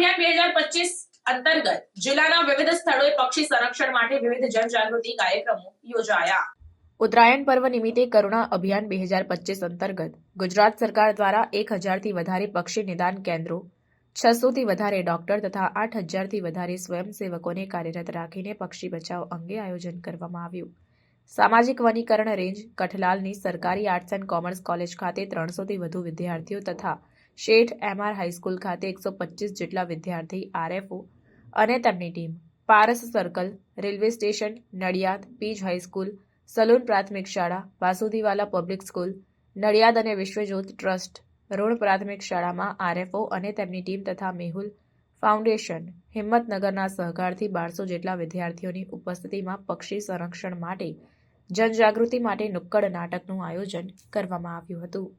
બે હજાર પચીસ અંતર્ગત જિલ્લાના વિવિધ સ્થળોએ પક્ષી સંરક્ષણ માટે વિવિધ જનજાગૃતિ કાર્યક્રમો યોજાયા. ઉત્તરાયણ પર્વ નિમિત્તે કરુણા અભિયાન બે હજાર પચીસ અંતર્ગત ગુજરાત સરકાર દ્વારા એક હજારથી વધારે પક્ષી નિદાન કેન્દ્રો, છસોથી વધારે ડોક્ટર તથા આઠ હજારથી વધારે સ્વયંસેવકોને કાર્યરત રાખીને પક્ષી બચાવ અંગે આયોજન કરવામાં આવ્યું. સામાજિક વનીકરણ રેન્જ, કઠલાલની સરકારી આર્ટ્સ એન્ડ કોમર્સ કોલેજ ખાતે ત્રણસોથી વધુ વિદ્યાર્થીઓ તથા શેઠ એમઆર હાઈસ્કૂલ ખાતે એકસો પચીસ જેટલા વિદ્યાર્થી, આરએફઓ અને તેમની team, Paras circle, railway station, Nadiad Pij high school, Salun પ્રાથમિક શાળા વાસુદીવાલા પબ્લિક સ્કૂલ, નડિયાદ અને વિશ્વજ્યોત ટ્રસ્ટ રોડ પ્રાથમિક શાળામાં આરએફઓ અને તેમની ટીમ તથા મેહુલ ફાઉન્ડેશન, હિંમતનગરના સહકારથી બારસો જેટલા વિદ્યાર્થીઓની ઉપસ્થિતિમાં પક્ષી સંરક્ષણ માટે જનજાગૃતિ માટે નુક્કડ નાટકનું આયોજન કરવામાં આવ્યું હતું.